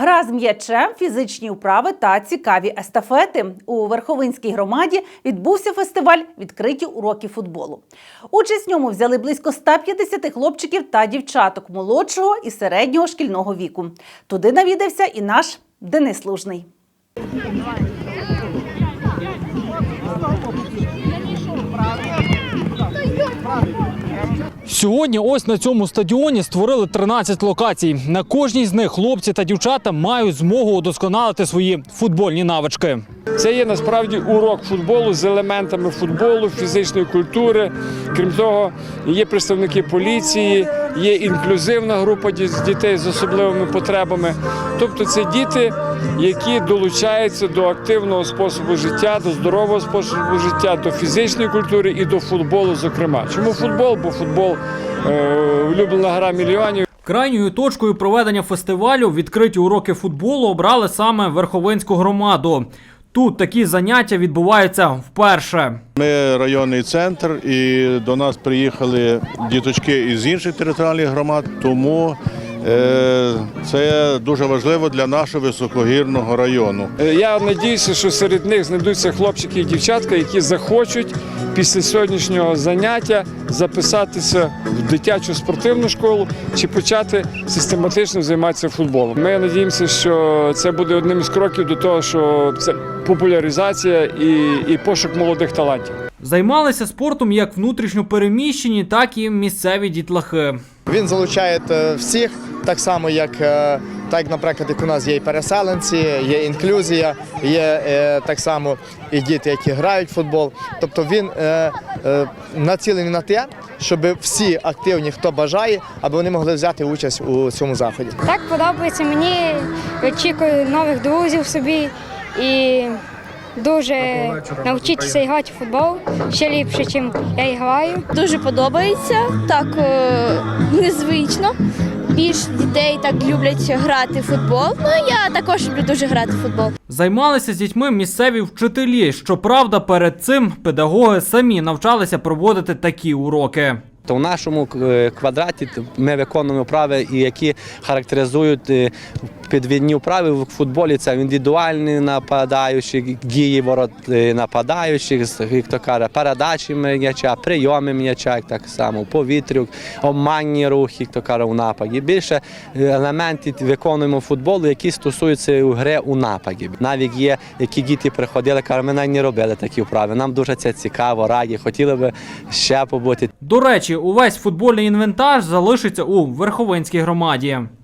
Гра з м'ячем, фізичні вправи та цікаві естафети. У Верховинській громаді відбувся фестиваль відкриті уроки футболу. Участь в ньому взяли близько 150 хлопчиків та дівчаток молодшого і середнього шкільного віку. Туди навідався і наш Денис Лужний. Сьогодні ось на цьому стадіоні створили 13 локацій. На кожній з них хлопці та дівчата мають змогу удосконалити свої футбольні навички. Це є насправді урок футболу з елементами футболу, фізичної культури. Крім того, є представники поліції, є інклюзивна група ді- дітей з особливими потребами. Тобто це діти, які долучаються до активного способу життя, до здорового способу життя, до фізичної культури і до футболу, зокрема. Чому футбол? Бо футбол е, улюблена гра мільйонів. Крайньою точкою проведення фестивалю відкриті уроки футболу обрали саме Верховинську громаду. Тут такі заняття відбуваються вперше. Ми районний центр, і до нас приїхали діточки із інших територіальних громад, тому це дуже важливо для нашого високогірного району. Е, Я надіюся, що серед них знайдуться хлопчики і дівчатка, які захочуть після сьогоднішнього заняття записатися в дитячу спортивну школу чи почати систематично займатися футболом. Ми надіємося, що це буде одним із кроків до того, що це популяризація і, і пошук молодих талантів. Займалися спортом як внутрішньо переміщені, так і місцеві дітлахи. Він залучає е, всіх, так само як, е, так, наприклад, як у нас є і переселенці, є інклюзія, є е, так само і діти, які грають в футбол. Тобто він е, націлений на те, щоб всі активні, хто бажає, аби вони могли взяти участь у цьому заході. Так подобається мені. Очікую нових друзів собі і дуже навчитися грати в футбол ще ліпше, ніж я і граю. Дуже подобається, так незвично. Більш дітей так люблять грати в футбол. Ну я також люблю дуже грати в футбол. Займалися з дітьми місцеві вчителі. Щоправда, перед цим педагоги самі навчалися проводити такі уроки. То в нашому е, квадраті ми виконуємо вправи, які характеризують е, підвідні вправи в футболі. Це індивідуальні нападаючі, дії ворот нападаючих, як то каже, передачі м'яча, прийоми м'яча, так само, повітрю, обманні рухи, як то каже, у нападі. Більше е, елементів виконуємо футболу, які стосуються гри у нападі. Навіть є, які діти приходили, кажуть, ми навіть не робили такі вправи. Нам дуже це цікаво, раді, хотіли би ще побути. До речі, увесь футбольний інвентар залишиться у Верховинській громаді.